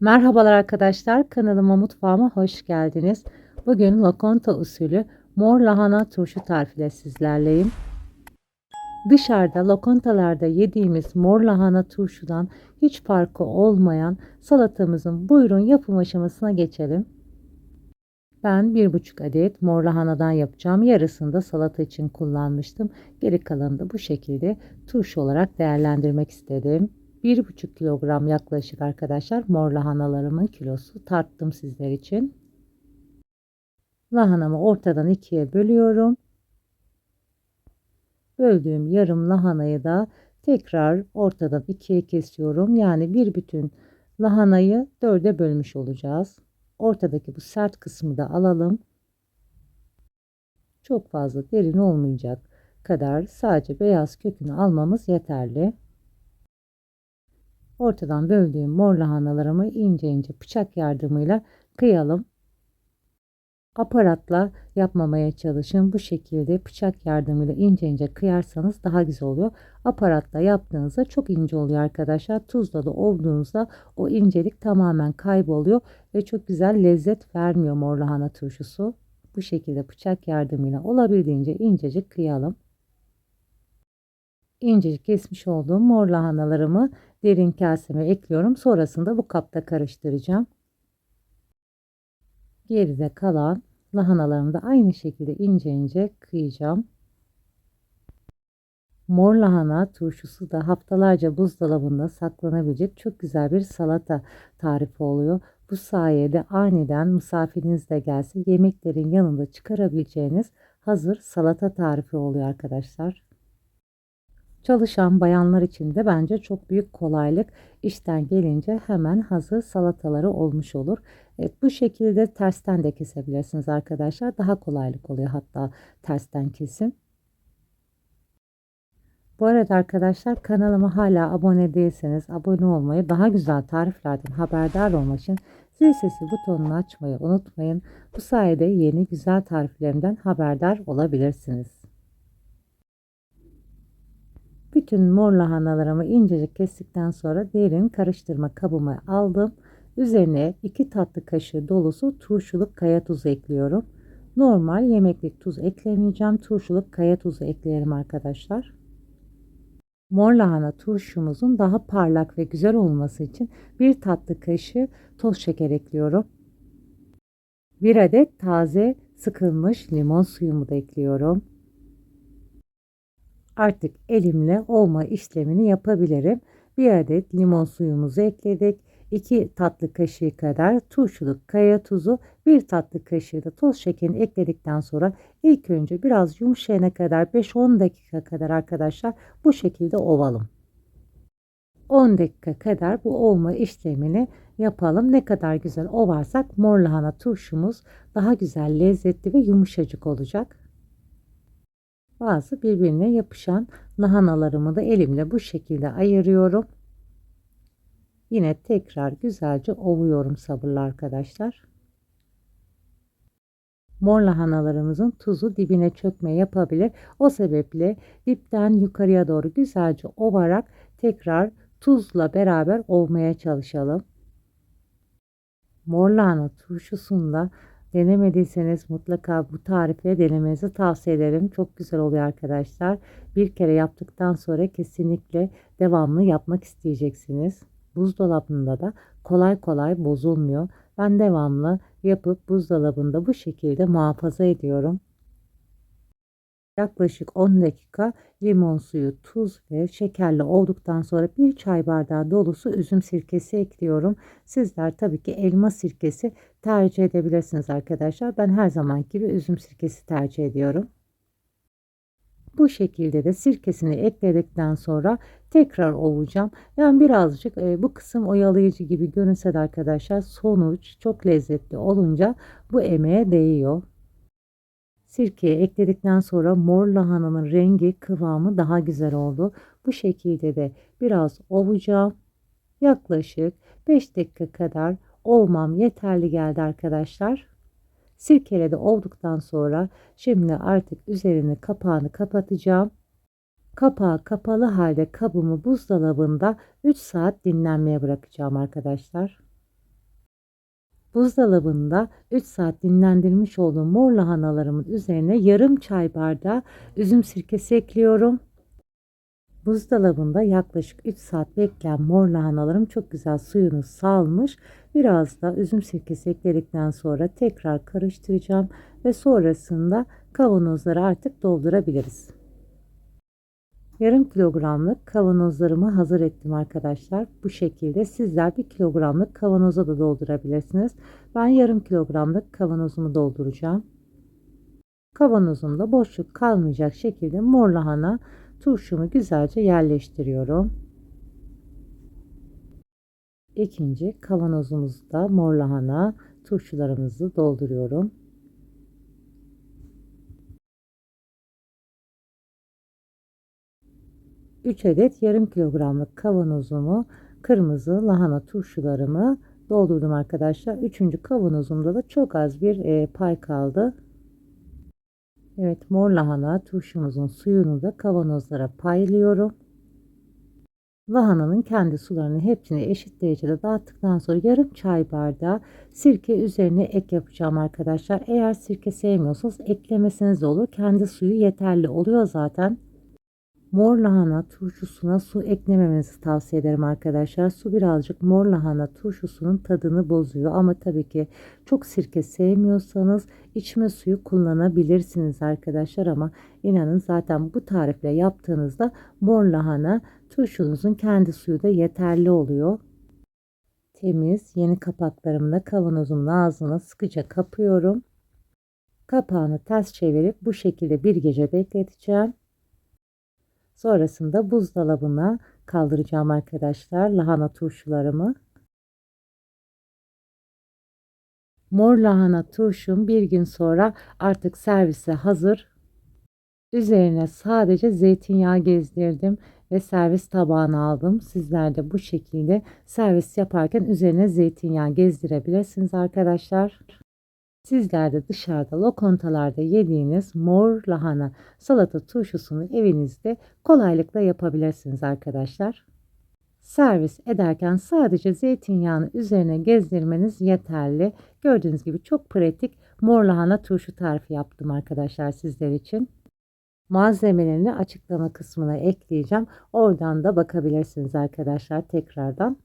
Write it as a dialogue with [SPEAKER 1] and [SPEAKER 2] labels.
[SPEAKER 1] Merhabalar arkadaşlar, kanalıma mutfağıma hoş geldiniz. Bugün lokonta usulü mor lahana turşu tarifiyle sizlerleyim. Dışarıda lokontalarda yediğimiz mor lahana turşudan hiç farkı olmayan salatamızın buyurun yapım aşamasına geçelim. Ben bir buçuk adet mor lahanadan yapacağım. Yarısını da salata için kullanmıştım. Geri kalanını da bu şekilde turşu olarak değerlendirmek istedim. 1,5 kilogram yaklaşık arkadaşlar mor lahanalarımın kilosu tarttım sizler için. Lahanamı ortadan ikiye bölüyorum. Böldüğüm yarım lahanayı da tekrar ortadan ikiye kesiyorum. Yani bir bütün lahanayı dörde bölmüş olacağız. Ortadaki bu sert kısmı da alalım. Çok fazla derin olmayacak kadar sadece beyaz kökünü almamız yeterli. Ortadan böldüğüm mor lahanalarımı ince ince bıçak yardımıyla kıyalım. Aparatla yapmamaya çalışın. Bu şekilde bıçak yardımıyla ince ince kıyarsanız daha güzel oluyor. Aparatla yaptığınızda çok ince oluyor arkadaşlar. Tuzla da olduğunuzda o incelik tamamen kayboluyor ve çok güzel lezzet vermiyor mor lahana turşusu. Bu şekilde bıçak yardımıyla olabildiğince incecik kıyalım. İncecik kesmiş olduğum mor lahanalarımı derin kaseme ekliyorum. Sonrasında bu kapta karıştıracağım. Geride kalan lahanalarımı da aynı şekilde ince ince kıyacağım. Mor lahana turşusu da haftalarca buzdolabında saklanabilecek çok güzel bir salata tarifi oluyor. Bu sayede aniden misafiriniz de gelse yemeklerin yanında çıkarabileceğiniz hazır salata tarifi oluyor arkadaşlar. Çalışan bayanlar için de bence çok büyük kolaylık. İşten gelince hemen hazır salataları olmuş olur. Evet, bu şekilde tersten de kesebilirsiniz arkadaşlar. Daha kolaylık oluyor hatta tersten kesim. Bu arada arkadaşlar kanalıma hala abone değilseniz abone olmayı, daha güzel tariflerden haberdar olmak için zil sesi butonunu açmayı unutmayın. Bu sayede yeni güzel tariflerimden haberdar olabilirsiniz. Bütün mor lahanalarımı incecik kestikten sonra derin karıştırma kabıma aldım. Üzerine 2 tatlı kaşığı dolusu turşuluk kaya tuzu ekliyorum. Normal yemeklik tuz eklemeyeceğim. Turşuluk kaya tuzu ekleyelim arkadaşlar. Mor lahana turşumuzun daha parlak ve güzel olması için bir tatlı kaşığı toz şeker ekliyorum. Bir adet taze sıkılmış limon suyumu da ekliyorum artık elimle olma işlemini yapabilirim. Bir adet limon suyumuzu ekledik. 2 tatlı kaşığı kadar turşuluk kaya tuzu, 1 tatlı kaşığı da toz şekerini ekledikten sonra ilk önce biraz yumuşayana kadar 5-10 dakika kadar arkadaşlar bu şekilde ovalım. 10 dakika kadar bu olma işlemini yapalım. Ne kadar güzel ovarsak mor lahana turşumuz daha güzel, lezzetli ve yumuşacık olacak. Bazı birbirine yapışan lahanalarımı da elimle bu şekilde ayırıyorum. Yine tekrar güzelce ovuyorum sabırlı arkadaşlar. Mor lahanalarımızın tuzu dibine çökme yapabilir. O sebeple dipten yukarıya doğru güzelce ovarak tekrar tuzla beraber ovmaya çalışalım. Mor lahana turşusunda Denemediyseniz mutlaka bu tarife denemenizi tavsiye ederim. Çok güzel oluyor arkadaşlar. Bir kere yaptıktan sonra kesinlikle devamlı yapmak isteyeceksiniz. Buzdolabında da kolay kolay bozulmuyor. Ben devamlı yapıp buzdolabında bu şekilde muhafaza ediyorum. Yaklaşık 10 dakika limon suyu, tuz ve şekerle olduktan sonra bir çay bardağı dolusu üzüm sirkesi ekliyorum. Sizler tabii ki elma sirkesi tercih edebilirsiniz arkadaşlar. Ben her zaman gibi üzüm sirkesi tercih ediyorum. Bu şekilde de sirkesini ekledikten sonra tekrar ovacağım. Yani birazcık e, bu kısım oyalayıcı gibi görünse de arkadaşlar sonuç çok lezzetli olunca bu emeğe değiyor. Sirkeye ekledikten sonra mor lahananın rengi kıvamı daha güzel oldu. Bu şekilde de biraz ovacağım. Yaklaşık 5 dakika kadar ovmam yeterli geldi arkadaşlar. Sirkele de olduktan sonra şimdi artık üzerini kapağını kapatacağım. Kapağı kapalı halde kabımı buzdolabında 3 saat dinlenmeye bırakacağım arkadaşlar. Buzdolabında 3 saat dinlendirmiş olduğum mor lahanalarımın üzerine yarım çay bardağı üzüm sirkesi ekliyorum. Buzdolabında yaklaşık 3 saat bekleyen mor lahanalarım çok güzel suyunu salmış. Biraz da üzüm sirkesi ekledikten sonra tekrar karıştıracağım ve sonrasında kavanozları artık doldurabiliriz. Yarım kilogramlık kavanozlarımı hazır ettim arkadaşlar. Bu şekilde sizler bir kilogramlık kavanoza da doldurabilirsiniz. Ben yarım kilogramlık kavanozumu dolduracağım. Kavanozumda boşluk kalmayacak şekilde mor lahana turşumu güzelce yerleştiriyorum. İkinci kavanozumuzda mor lahana turşularımızı dolduruyorum. 3 adet yarım kilogramlık kavanozumu kırmızı lahana turşularımı doldurdum arkadaşlar. Üçüncü kavanozumda da çok az bir e, pay kaldı. Evet mor lahana turşumuzun suyunu da kavanozlara paylıyorum. Lahananın kendi sularını hepsini eşit derecede dağıttıktan sonra yarım çay bardağı sirke üzerine ek yapacağım arkadaşlar. Eğer sirke sevmiyorsanız eklemeseniz de olur. Kendi suyu yeterli oluyor zaten. Mor lahana turşusuna su eklememenizi tavsiye ederim arkadaşlar. Su birazcık mor lahana turşusunun tadını bozuyor ama tabii ki çok sirke sevmiyorsanız içme suyu kullanabilirsiniz arkadaşlar ama inanın zaten bu tarifle yaptığınızda mor lahana turşunuzun kendi suyu da yeterli oluyor. Temiz yeni kapaklarımla kavanozumun ağzına sıkıca kapıyorum. Kapağını ters çevirip bu şekilde bir gece bekleteceğim. Sonrasında buzdolabına kaldıracağım arkadaşlar lahana turşularımı. Mor lahana turşum bir gün sonra artık servise hazır. Üzerine sadece zeytinyağı gezdirdim ve servis tabağına aldım. Sizler de bu şekilde servis yaparken üzerine zeytinyağı gezdirebilirsiniz arkadaşlar. Sizler de dışarıda lokantalarda yediğiniz mor lahana salata turşusunu evinizde kolaylıkla yapabilirsiniz arkadaşlar. Servis ederken sadece zeytinyağını üzerine gezdirmeniz yeterli. Gördüğünüz gibi çok pratik mor lahana turşu tarifi yaptım arkadaşlar sizler için. Malzemelerini açıklama kısmına ekleyeceğim. Oradan da bakabilirsiniz arkadaşlar tekrardan.